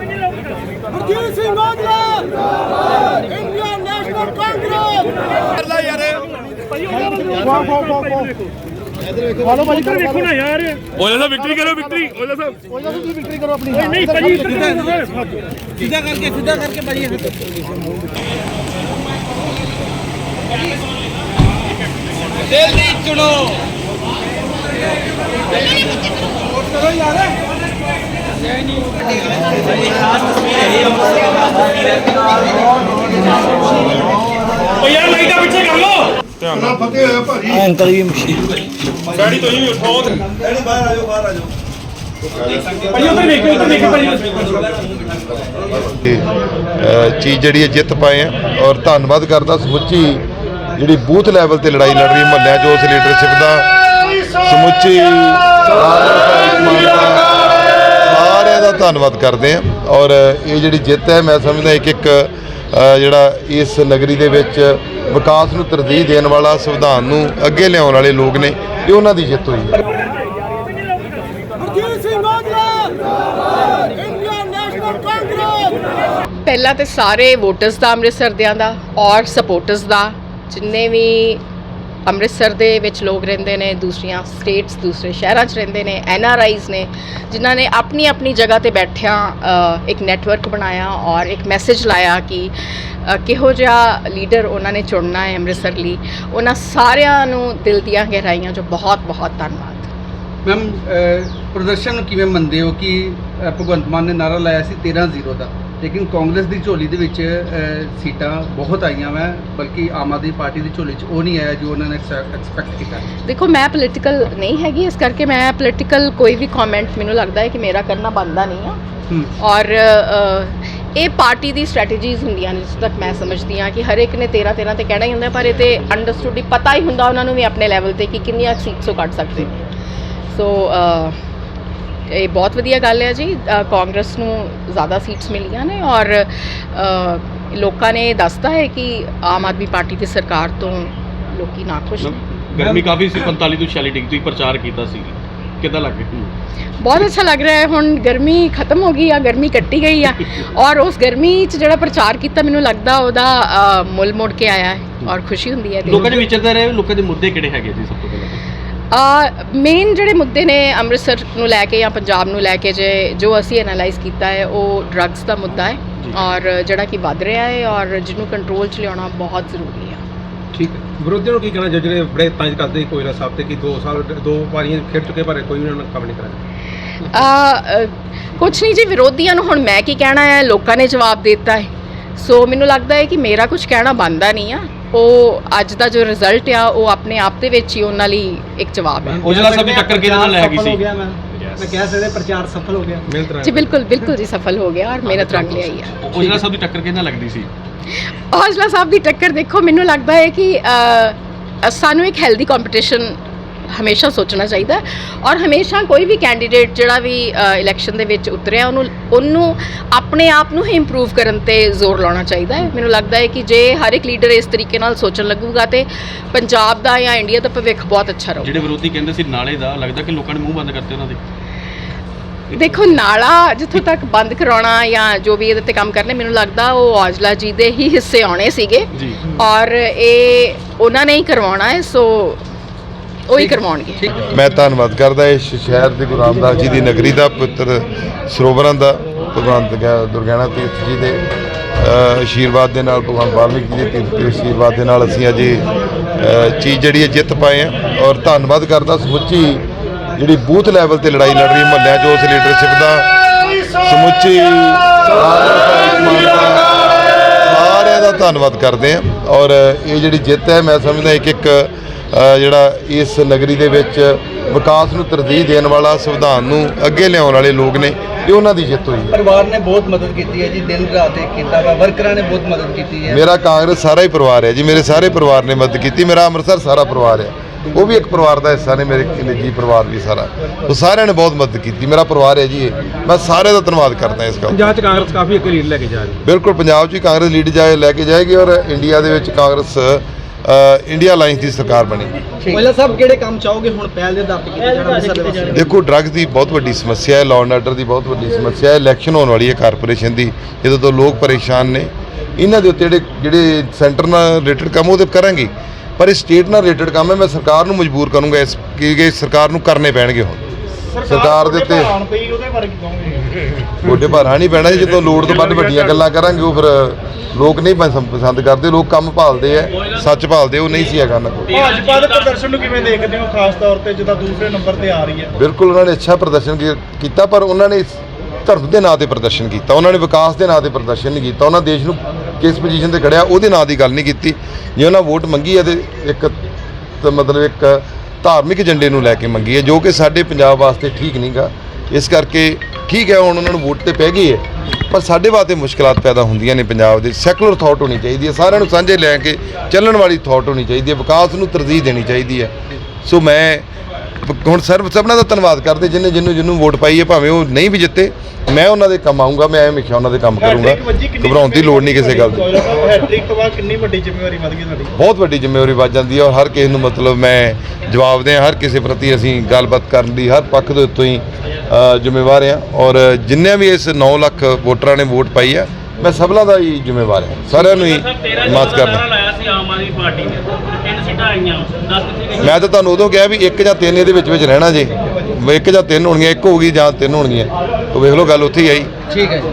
Harjit Singh Aujla Indian National Congress. ਦੇਖੋ ਨਾ ਯਾਰ ਓਲੇ ਸਾਹਿਬ ਵਿਕਟਰੀ ਕਰੋ ਵਿਕਟਰੀ ਓਲੇ ਸਾਹਿਬ ਨਹੀਂ ਭਾਜੀ ਸਿੱਧਾ ਕਰਕੇ ਸਿੱਧਾ ਕਰਕੇ ਭਾਈ ਦਿੱਲੀ ਚੁਣੋ। ਓ ਯਾਰ। ਲਾਈਟਾਂ ਪਿੱਛੇ ਕਰ ਲੋ ਧਿਆਨ ਨਾਲ ਫਤਿਹ ਹੋਇਆ ਭਾਜੀ। ਗਾੜੀ ਤੋਂ ਹੀ ਉਠਾਓ ਤੇ। ਉੱਧਰ ਦੇਖੋ ਉੱਧਰ ਦੇਖੋ ਭਾਜੀ। ਅ, ਚੀਜ਼ ਜਿਹੜੀ ਹੈ ਜਿੱਤ ਪਾਏ ਆ ਔਰ ਧੰਨਵਾਦ ਕਰਦਾ ਸਮੁੱਚੀ ਜਿਹੜੀ ਬੂਥ ਲੈਵਲ ਤੇ ਲੜਾਈ ਲੜ ਰਹੀ ਮਹੱਲਿਆਂ 'ਚ ਉਸ ਲੀਡਰਸ਼ਿਪ ਦਾ। ਸਮੁੱਚੀ ਦਾ ਸਾਰਿਆਂ ਦਾ ਧੰਨਵਾਦ ਕਰਦੇ ਆ ਔਰ ਇਹ ਜਿਹੜੀ ਜਿੱਤ ਹੈ ਮੈਂ ਸਮਝਦਾ ਇੱਕ ਇੱਕ ਜਿਹੜਾ ਇਸ ਨਗਰੀ ਦੇ ਵਿੱਚ ਵਿਕਾਸ ਨੂੰ ਤਰਜੀਹ ਦੇਣ ਵਾਲਾ ਸੰਵਿਧਾਨ ਨੂੰ ਅੱਗੇ ਲਿਆਉਣ ਵਾਲੇ ਲੋਕ ਨੇ ਇਹ ਉਹਨਾਂ ਦੀ ਜਿੱਤ ਹੋਈ ਹੈ। ਪਹਿਲਾਂ ਤੇ ਸਾਰੇ ਵੋਟਰਸ ਦਾ ਅੰਮ੍ਰਿਤਸਰ ਦਿਆਂ ਦਾ ਔਰ ਸਪੋਰਟਰਸ ਦਾ ਜਿੰਨੇ ਵੀ ਅੰਮ੍ਰਿਤਸਰ ਦੇ ਵਿੱਚ ਲੋਕ ਰਹਿੰਦੇ ਨੇ, ਦੂਸਰੀਆਂ ਸਟੇਟਸ ਦੂਸਰੇ ਸ਼ਹਿਰਾਂ 'ਚ ਰਹਿੰਦੇ ਨੇ ਐਨ ਆਰ ਆਈਜ਼ ਨੇ, ਜਿਨ੍ਹਾਂ ਨੇ ਆਪਣੀ ਆਪਣੀ ਜਗ੍ਹਾ ਤੇ ਬੈਠਿਆਂ ਇੱਕ ਨੈਟਵਰਕ ਬਣਾਇਆ ਔਰ ਇੱਕ ਮੈਸੇਜ ਲਾਇਆ ਕਿ ਕਿਹੋ ਜਿਹਾ ਲੀਡਰ ਉਹਨਾਂ ਨੇ ਚੁਣਨਾ ਹੈ ਅੰਮ੍ਰਿਤਸਰ ਲਈ। ਉਹਨਾਂ ਸਾਰਿਆਂ ਨੂੰ ਦਿਲ ਦੀਆਂ ਗਹਿਰਾਈਆਂ ਜੋ ਬਹੁਤ ਬਹੁਤ ਧੰਨਵਾਦ। ਮੈਮ ਪ੍ਰਦਰਸ਼ਨ ਨੂੰ ਕਿਵੇਂ ਮੰਨਦੇ ਹੋ ਕਿ ਭਗਵੰਤ ਮਾਨ ਨੇ ਨਾਰਾ ਲਾਇਆ ਸੀ 13-0 ਦਾ? ਲੇਕਿਨ ਕਾਂਗਰਸ ਦੀ ਝੋਲੀ ਦੇ ਵਿੱਚ ਸੀਟਾਂ ਬਹੁਤ ਆਈਆਂ ਵਾ ਬਲਕਿ ਆਮ ਆਦਮੀ ਪਾਰਟੀ ਦੀ ਝੋਲੀ 'ਚ ਉਹ ਨਹੀਂ ਆਇਆ ਜੋ ਉਹਨਾਂ ਨੇ ਐਕਸਪੈਕਟ ਕੀਤਾ। ਦੇਖੋ ਮੈਂ ਪੋਲੀਟੀਕਲ ਨਹੀਂ ਹੈਗੀ ਇਸ ਕਰਕੇ ਮੈਂ ਪੋਲੀਟੀਕਲ ਕੋਈ ਵੀ ਕਮੈਂਟ ਮੈਨੂੰ ਲੱਗਦਾ ਹੈ ਕਿ ਮੇਰਾ ਕਰਨਾ ਬਣਦਾ ਨਹੀਂ ਆ। ਹੂੰ। ਔਰ ਅ, ਇਹ ਪਾਰਟੀ ਦੀ ਸਟ੍ਰੈਟੇਜੀਜ਼ ਹੁੰਦੀਆਂ ਨੇ ਜਿਸ ਤੱਕ ਮੈਂ ਸਮਝਦੀ ਹਾਂ ਕਿ ਹਰ ਇੱਕ ਨੇ 13 13 ਤੇ ਕਹਿਣਾ ਹੀ ਹੁੰਦਾ ਪਰ ਇਹ ਤੇ ਅੰਡਰਸਟੂਡ ਹੀ ਪਤਾ ਹੀ ਹੁੰਦਾ ਉਹਨਾਂ ਨੂੰ ਵੀ ਆਪਣੇ ਲੈਵਲ ਤੇ ਕਿ ਕਿੰਨੀਆਂ ਸੀਟਸ ਉਹ ਕੱਢ ਸਕਦੇ ਨੇ। ਸੋ ਅ, ਇਹ ਬਹੁਤ ਵਧੀਆ ਗੱਲ ਹੈ ਜੀ। ਕਾਂਗਰਸ ਨੂੰ ਜ਼ਿਆਦਾ ਸੀਟਸ ਮਿਲੀਆਂ ਨੇ ਔਰ ਲੋਕਾਂ ਨੇ ਦੱਸਤਾ ਹੈ ਕਿ ਆਮ ਆਦਮੀ ਪਾਰਟੀ ਦੀ ਸਰਕਾਰ ਤੋਂ ਲੋਕੀ ਨਾਖੁਸ਼ ਨੇ। ਗਰਮੀ ਕਾਫੀ ਸੀ 45 ਤੋਂ 46 ਡਿਗਰੀ ਪ੍ਰਚਾਰ ਕੀਤਾ ਸੀ। ਕਿੱਦਾਂ ਲੱਗ ਰਿਹਾ? ਬਹੁਤ ਅੱਛਾ ਲੱਗ ਰਿਹਾ ਹੈ। ਹੁਣ ਗਰਮੀ ਖਤਮ ਹੋ ਗਈ ਆ ਗਰਮੀ ਕੱਟੀ ਗਈ ਆ ਔਰ ਉਸ ਗਰਮੀ 'ਚ ਜਿਹੜਾ ਪ੍ਰਚਾਰ ਕੀਤਾ ਮੈਨੂੰ ਲੱਗਦਾ ਉਹਦਾ ਮੁੱਲ ਮੋੜ ਕੇ ਆਇਆ ਹੈ ਔਰ ਖੁਸ਼ੀ ਹੁੰਦੀ ਹੈ। ਲੋਕਾਂ ਦੇ ਵਿਚਰਦੇ ਰਹੇ ਲੋਕਾਂ ਦੇ ਮੁੱਦੇ ਕਿਹੜੇ ਹੈਗੇ ਜੀ ਸਭ ਤੋਂ ਪਹਿਲਾਂ? ਆ ਮੇਨ ਜਿਹੜੇ ਮੁੱਦੇ ਨੇ ਅੰਮ੍ਰਿਤਸਰ ਨੂੰ ਲੈ ਕੇ ਜਾਂ ਪੰਜਾਬ ਨੂੰ ਲੈ ਕੇ ਜੇ ਜੋ ਅਸੀਂ ਐਨਾਲਾਈਜ਼ ਕੀਤਾ ਹੈ ਉਹ ਡਰੱਗਸ ਦਾ ਮੁੱਦਾ ਹੈ ਔਰ ਜਿਹੜਾ ਕਿ ਵੱਧ ਰਿਹਾ ਹੈ ਔਰ ਜਿਹਨੂੰ ਕੰਟਰੋਲ 'ਚ ਲਿਆਉਣਾ ਬਹੁਤ ਜ਼ਰੂਰੀ ਹੈ। ਠੀਕ ਹੈ। ਵਿਰੋਧੀਆਂ ਨੂੰ ਕੀ ਕਹਿਣਾ ਚਾਹੀਦਾ ਜਿਹੜੇ ਬੜੇ ਤੰਜ ਕਰਦੇ ਕੋਇਲਾ ਸਾਹਿਬ ਤੇ ਕਿ 2 ਸਾਲ ਦੋ ਵਾਰੀਆਂ ਖੇਡ ਚੁੱਕੇ ਪਰ ਕੋਈ ਉਹਨਾਂ ਨੇ ਕੰਮ ਨਹੀਂ ਕਰਾਇਆ? ਆ ਕੁਛ ਨਹੀਂ ਜੀ ਵਿਰੋਧੀਆਂ ਨੂੰ ਹੁਣ ਮੈਂ ਕੀ ਕਹਿਣਾ ਹੈ ਲੋਕਾਂ ਨੇ ਜਵਾਬ ਦਿੱਤਾ ਹੈ। ਸੋ ਮੈਨੂੰ ਲੱਗਦਾ ਹੈ ਕਿ ਮੇਰਾ ਕੁਝ ਕਹਿਣਾ ਬਣਦਾ ਨਹੀਂ ਆ। ਉਹ ਅੱਜ ਦਾ ਜੋ ਰਿਜ਼ਲਟ ਆ ਉਹ ਆਪਣੇ ਆਪ ਦੇ ਵਿੱਚ ਹੀ ਉਹਨਾਂ ਲਈ ਇੱਕ ਜਵਾਬ ਹੈ। ਉਜਲਾ ਸਾਹਿਬ ਦੀ ਟੱਕਰ ਕਿਹਦੇ ਨਾਲ ਲੈ ਗਈ ਸੀ? ਮੈਂ ਕਹਿ ਸਕਦੇ ਪ੍ਰਚਾਰ ਸਫਲ ਹੋ ਗਿਆ। ਜੀ ਬਿਲਕੁਲ ਬਿਲਕੁਲ ਜੀ ਸਫਲ ਹੋ ਗਿਆ ਔਰ ਮਿਹਨਤ ਰੰਗ ਲਿਆਈ ਹੈ ਉਜਲਾ ਸਾਹਿਬ ਦੀ ਟੱਕਰ ਕਿਹਦੇ ਨਾਲ ਲੱਗਦੀ ਸੀ? ਹੌਜਲਾ ਸਾਹਿਬ ਦੀ ਟੱਕਰ ਦੇਖੋ ਮੈਨੂੰ ਲੱਗਦਾ ਹੈ ਕਿ ਅ, ਸਾਨੂੰ ਇੱਕ ਹੈਲਦੀ ਕੰਪੀਟੀਸ਼ਨ ਹਮੇਸ਼ਾ ਸੋਚਣਾ ਚਾਹੀਦਾ ਔਰ ਹਮੇਸ਼ਾ ਕੋਈ ਵੀ ਕੈਂਡੀਡੇਟ ਜਿਹੜਾ ਵੀ ਇਲੈਕਸ਼ਨ ਦੇ ਵਿੱਚ ਉਤਰਿਆ ਉਹਨੂੰ ਉਹਨੂੰ ਆਪਣੇ ਆਪ ਨੂੰ ਹੀ ਇੰਪਰੂਵ ਕਰਨ ਤੇ ਜ਼ੋਰ ਲਾਉਣਾ ਚਾਹੀਦਾ ਹੈ। ਮੈਨੂੰ ਲੱਗਦਾ ਹੈ ਕਿ ਜੇ ਹਰ ਇੱਕ ਲੀਡਰ ਇਸ ਤਰੀਕੇ ਨਾਲ ਸੋਚਣ ਲੱਗੂਗਾ ਤੇ ਪੰਜਾਬ ਦਾ ਜਾਂ ਇੰਡੀਆ ਦਾ ਭਵਿੱਖ ਬਹੁਤ ਅੱਛਾ ਰਹੂਗਾ। ਜਿਹੜੇ ਵਿਰੋਧੀ ਕਹਿੰਦੇ ਸੀ ਨਾਲੇ ਦਾ ਲੱਗਦਾ ਕਿ ਲੋਕਾਂ ਨੇ ਮੂੰਹ ਬੰਦ ਕਰਤੇ ਉਹਨਾਂ ਦੇ। ਦੇਖੋ ਨਾਲਾ ਜਿੱਥੋਂ ਤੱਕ ਬੰਦ ਕਰਾਉਣਾ ਜਾਂ ਜੋ ਵੀ ਇਹਦੇ ਤੇ ਕੰਮ ਕਰਨੇ ਮੈਨੂੰ ਲੱਗਦਾ ਉਹ ਔਜਲਾ ਜੀ ਦੇ ਹੀ ਹਿੱਸੇ ਆਉਣੇ ਸੀਗੇ। ਔਰ ਇਹ ਉਹਨਾਂ ਨੇ ਹੀ ਕਰਵਾਉਣਾ ਹੈ ਸੋ ਉਹ ਹੀ ਕਰਵਾਉਣਗੇ ਮੈਂ ਧੰਨਵਾਦ ਕਰਦਾ ਇਸ ਸ਼ਹਿਰ ਦੇ ਗੁਰੂ ਰਾਮਦਾਸ ਜੀ ਦੀ ਨਗਰੀ ਦਾ ਪੁੱਤਰ ਸਰੋਵਰਾਂ ਦਾ ਭਗਵਾਨ ਦੁਰਗਾ- ਦੁਰਗਿਆਣਾ ਤੀਰਥ ਜੀ ਦੇ ਆਸ਼ੀਰਵਾਦ ਦੇ ਨਾਲ ਭਗਵਾਨ ਵਾਲਮੀਕੀ ਜੀ ਦੇ ਤੀਰਥ ਦੇ ਆਸ਼ੀਰਵਾਦ ਦੇ ਨਾਲ ਅਸੀਂ ਅੱਜ ਚੀਜ਼ ਜਿਹੜੀ ਹੈ ਜਿੱਤ ਪਾਏ ਆ ਔਰ ਧੰਨਵਾਦ ਕਰਦਾ ਸਮੁੱਚੀ ਜਿਹੜੀ ਬੂਥ ਲੈਵਲ ਤੇ ਲੜਾਈ ਲੜ ਰਹੀ ਮਹੱਲਿਆਂ 'ਚ ਉਸ ਲੀਡਰਸ਼ਿਪ ਦਾ। ਸਮੁੱਚੀ ਸਾਰਿਆਂ ਦਾ ਧੰਨਵਾਦ ਕਰਦੇ ਆ ਔਰ ਇਹ ਜਿਹੜੀ ਜਿੱਤ ਹੈ ਮੈਂ ਸਮਝਦਾ ਇੱਕ ਇੱਕ ਜਿਹੜਾ ਇਸ ਨਗਰੀ ਦੇ ਵਿੱਚ ਵਿਕਾਸ ਨੂੰ ਤਰਜੀਹ ਦੇਣ ਵਾਲਾ ਸੰਵਿਧਾਨ ਨੂੰ ਅੱਗੇ ਲਿਆਉਣ ਵਾਲੇ ਲੋਕ ਨੇ ਇਹ ਉਹਨਾਂ ਦੀ ਜਿੱਤ ਹੋਈ ਹੈ। ਪਰਿਵਾਰ ਨੇ ਬਹੁਤ ਮਦਦ ਕੀਤੀ ਹੈ ਜੀ ਦਿਨ ਰਾਤ ਇੱਕ ਕੀਤਾ ਵਾ ਵਰਕਰਾਂ ਨੇ ਬਹੁਤ ਮਦਦ ਕੀਤੀ ਹੈ। ਮੇਰਾ ਕਾਂਗਰਸ ਸਾਰਾ ਹੀ ਪਰਿਵਾਰ ਹੈ ਜੀ ਮੇਰੇ ਸਾਰੇ ਪਰਿਵਾਰ ਨੇ ਮਦਦ ਕੀਤੀ ਮੇਰਾ ਅੰਮ੍ਰਿਤਸਰ ਸਾਰਾ ਪਰਿਵਾਰ ਹੈ। ਉਹ ਵੀ ਇੱਕ ਪਰਿਵਾਰ ਦਾ ਹਿੱਸਾ ਨੇ ਮੇਰੇ ਨਿੱਜੀ ਪਰਿਵਾਰ ਵੀ ਸਾਰਾ। ਉਹ ਸਾਰਿਆਂ ਨੇ ਬਹੁਤ ਮਦਦ ਕੀਤੀ ਮੇਰਾ ਪਰਿਵਾਰ ਹੈ ਜੀ ਇਹ। ਮੈਂ ਸਾਰੇ ਦਾ ਧੰਨਵਾਦ ਕਰਦਾ ਇਸ ਗੱਲ ਪੰਜਾਬ 'ਚ ਕਾਂਗਰਸ ਕਾਫੀ ਅੱਗੇ ਲੀਡ ਲੈ ਕੇ ਜਾ ਰਹੀ ਹੈ। ਬਿਲਕੁਲ ਪੰਜਾਬ 'ਚ ਵੀ ਕਾਂਗਰਸ ਲੀਡ ਜਾਏ ਲੈ ਕੇ ਜਾਏਗੀ ਔਰ ਇੰਡੀਆ ਦੇ ਵਿੱਚ ਕਾਂਗਰਸ ਇੰਡੀਆ ਅਲਾਈਅੰਸ ਦੀ ਸਰਕਾਰ ਬਣੀ। ਪਹਿਲਾਂ ਸਾਹਿਬ ਕਿਹੜੇ ਕੰਮ ਚਾਹੋਗੇ? ਹੁਣ ਪਹਿਲ ਦੇ ਆਧਾਰ ਤੇ ਕੀਤੇ ਜਾਣ ਅੰਮ੍ਰਿਤਸਰ ਦੇ ਦੇਖੋ ਡਰੱਗਸ ਦੀ ਬਹੁਤ ਵੱਡੀ ਸਮੱਸਿਆ ਹੈ ਲਾਅ ਐਂਡ ਆਰਡਰ ਦੀ ਬਹੁਤ ਵੱਡੀ ਸਮੱਸਿਆ ਹੈ ਇਲੈਕਸ਼ਨ ਹੋਣ ਵਾਲੀ ਹੈ ਕਾਰਪੋਰੇਸ਼ਨ ਦੀ ਜਦੋਂ ਤੋਂ ਲੋਕ ਪਰੇਸ਼ਾਨ ਨੇ। ਇਹਨਾਂ ਦੇ ਉੱਤੇ ਜਿਹੜੇ ਜਿਹੜੇ ਸੈਂਟਰ ਨਾਲ ਰਿਲੇਟਡ ਕੰਮ ਉਹਦੇ ਕਰਾਂਗੇ। ਪਰ ਇਹ ਸਟੇਟ ਨਾਲ ਰਿਲੇਟਡ ਕੰਮ ਹੈ ਮੈਂ ਸਰਕਾਰ ਨੂੰ ਮਜਬੂਰ ਕਰੂੰਗਾ ਇਸ ਕਿ ਕਿ ਸਰਕਾਰ ਨੂੰ ਕਰਨੇ ਪੈਣਗੇ ਹੁਣ। ਸਰਕਾਰ ਦੇ ਉੱਤੇ ਪਈ ਉਹਦੇ ਬਾਰੇ ਕੀ ਕਹੋਗੇ? ਗੋਡੇ ਭਾਰਾ ਨਹੀਂ ਪੈਣਾ ਜੀ, ਜਦੋਂ ਲੋੜ ਤੋਂ ਵੱਧ ਵੱਡੀਆਂ ਗੱਲਾਂ ਕਰਾਂਗੇ ਉਹ ਫਿਰ ਲੋਕ ਨਹੀਂ ਪਸੰ- ਪਸੰਦ ਕਰਦੇ ਲੋਕ ਕੰਮ ਭਾਲਦੇ ਆ ਸੱਚ ਭਾਲਦੇ ਉਹ ਨਹੀਂ ਸੀ ਹੈਗਾ ਨਾ ਕੋਈ ਭਾਜਪਾ ਦੇ ਪ੍ਰਦਰਸ਼ਨ ਨੂੰ ਕਿਵੇਂ ਦੇਖਦੇ ਹੋ ਖਾਸ ਤੌਰ ਤੇ ਜਿੱਦਾਂ ਦੂਸਰੇ ਨੰਬਰ ਤੇ ਆ ਰਹੀ ਹੈ? ਬਿਲਕੁਲ ਉਹਨਾਂ ਨੇ ਅੱਛਾ ਪ੍ਰਦਰਸ਼ਨ ਕੀ- ਕੀਤਾ ਪਰ ਉਹਨਾਂ ਨੇ ਧਰਮ ਦੇ ਨਾਂ ਤੇ ਪ੍ਰਦਰਸ਼ਨ ਕੀਤਾ ਉਹਨਾਂ ਨੇ ਵਿਕਾਸ ਦੇ ਨਾਂ ਤੇ ਪ੍ਰਦਰਸ਼ਨ ਨਹੀਂ ਕੀਤਾ ਉਹਨਾਂ ਦੇਸ਼ ਨੂੰ ਕਿਸ ਪੋਜੀਸ਼ਨ ਤੇ ਖੜਿਆ ਉਹਦੇ ਨਾਂ ਦੀ ਗੱਲ ਨਹੀਂ ਕੀਤੀ। ਜੇ ਉਹਨਾਂ ਵੋਟ ਮੰਗੀ ਹੈ ਤੇ ਇੱਕ ਤਾਂ ਮਤਲਬ ਇੱਕ ਧਾਰਮਿਕ ਏਜੰਡੇ ਨੂੰ ਲੈ ਕੇ ਮੰਗੀ ਹੈ, ਜੋ ਕਿ ਸਾਡੇ ਪੰਜਾਬ ਵਾਸਤੇ ਠੀਕ ਨਹੀਂਗਾ। ਇਸ ਕਰਕੇ ਠੀਕ ਹੈ, ਹੁਣ ਉਹਨਾਂ ਨੂੰ ਵੋਟ ਤੇ ਪੈ ਗਈ ਹੈ, ਪਰ ਸਾਡੇ ਵਾਸਤੇ ਮੁਸ਼ਕਲਾਂ ਪੈਦਾ ਹੁੰਦੀਆਂ ਨੇ ਪੰਜਾਬ ਦੇ। ਸੈਕੂਲਰ ਥਾਟ ਹੋਣੀ ਚਾਹੀਦੀ ਹੈ, ਸਾਰਿਆਂ ਨੂੰ ਸਾਂਝੇ ਲੈ ਕੇ ਚੱਲਣ ਵਾਲੀ ਥਾਟ ਹੋਣੀ ਚਾਹੀਦੀ ਹੈ, ਵਿਕਾਸ ਨੂੰ ਤਰਜੀਹ ਦੇਣੀ ਚਾਹੀਦੀ ਹੈ। ਸੋ ਮੈਂ ਹੁਣ ਸਰਬ ਸਭਨਾਂ ਦਾ ਧੰਨਵਾਦ ਕਰਦੇ ਜਿੰਨੇ ਜਿਹਨੂੰ ਜਿਹਨੂੰ ਵੋਟ ਪਾਈ ਹੈ ਭਾਵੇਂ ਉਹ ਨਹੀਂ ਵੀ ਜਿੱਤੇ ਮੈਂ ਉਹਨਾਂ ਦੇ ਕੰਮ ਆਉਂਗਾ ਮੈਂ ਹਮੇਸ਼ਾ ਉਹਨਾਂ ਦੇ ਕੰਮ ਕਰੂੰਗਾ ਘਬਰਾਉਣ ਦੀ ਲੋੜ ਨਹੀਂ ਕਿਸੇ ਗੱਲ ਦੀ। ਹੈਟ੍ਰਿਕ ਤੋਂ ਬਾਅਦ ਕਿੰਨੀ ਵੱਡੀ ਜ਼ਿੰਮੇਵਾਰੀ ਵੱਧ ਗਈ ਤੁਹਾਡੀ? ਬਹੁਤ ਵੱਡੀ ਜ਼ਿੰਮੇਵਾਰੀ ਵੱਜ ਜਾਂਦੀ ਹੈ ਔਰ ਹਰ ਕਿਸੇ ਨੂੰ ਮਤਲਬ ਮੈਂ ਜਵਾਬ ਦੇ ਹਰ ਕਿਸੇ ਪ੍ਰਤੀ ਅਸੀਂ ਗੱਲਬਾਤ ਕਰਨ ਦੀ ਹਰ ਪੱਖ ਦੇ ਉੱਤੋਂ ਹੀ ਜ਼ਿੰਮੇਵਾਰ ਹਾਂ ਔਰ ਜਿੰਨੇ ਵੀ ਇਸ 9 ਲੱਖ ਵੋਟਰਾਂ ਨੇ ਵੋਟ ਪਾਈ ਹੈ ਮੈਂ ਸਭਨਾਂ ਦਾ ਹੀ ਜ਼ਿੰਮੇਵਾਰ ਹਾਂ। ਸਾਰਿਆਂ ਨੂੰ ਹੀ ਮਾਫ ਕਰਦਾ ਲਾਇਆ ਸੀ ਆਮ ਆਦਮੀ ਪਾਰਟੀ ਨੇ। ਤਿੰਨ ਸੀਟਾਂ ਆਈਆਂ। 10 ਕਿੱਥੇ ਗਈਆਂ ਮੈਂ ਤਾਂ ਤੁਹਾਨੂੰ ਉਦੋਂ ਕਿਹਾ ਵੀ ਇੱਕ ਜਾਂ ਤਿੰਨ ਇਹਦੇ ਵਿੱਚ ਵਿੱਚ ਰਹਿਣਾ ਜੇ। ਇੱਕ ਜਾਂ ਤਿੰਨ ਹੋਣਗੀਆਂ ਇੱਕ ਹੋਊਗੀ ਜਾਂ ਤਿੰਨ ਹੋਣਗੀਆਂ। ਤਾਂ ਵੇਖ ਲਓ ਗੱਲ ਉੱਥੇ ਹੀ ਆਈ। ਠੀਕ ਹੈ